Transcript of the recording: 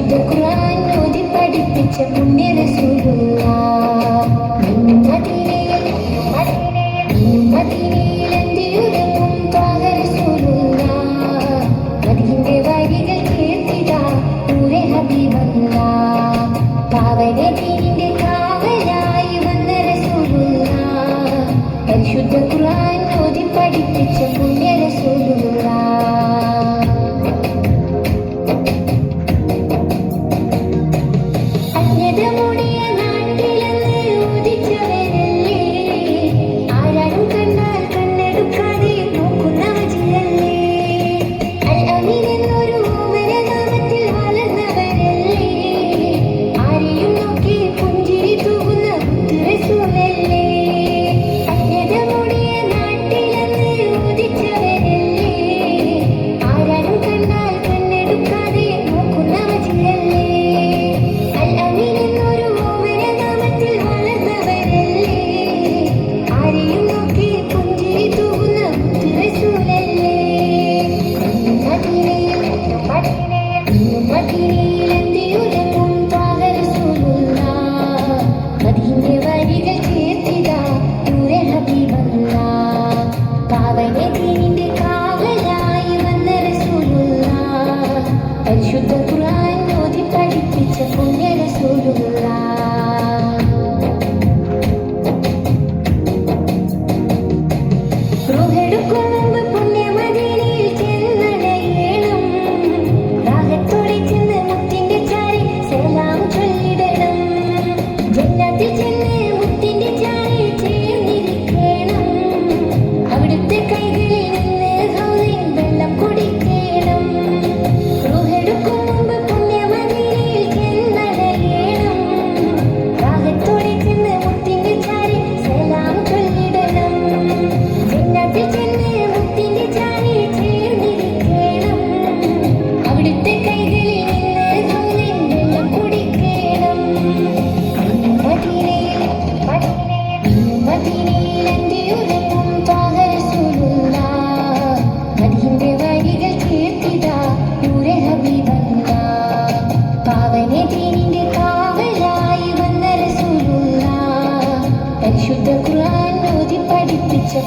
വിശുദ്ധ ഖുർആൻ ഓതി പഠിപ്പിച്ച പുണ്യ റസൂലുള്ള മദീനയിൽ മദീനയിൽ എന്തിയുരങ്ങും ത്വാഹ റസൂലുള്ള മദീന്റെ വരികൾ കേൾത്തിട പൂരെ ഹബീബല്ല. പാവന ദീനിന്റെ കാവലായി വന്ന റസൂലുള്ള പരിശുദ്ധ ഖുർആൻ ഓതി പഠിപ്പിച്ച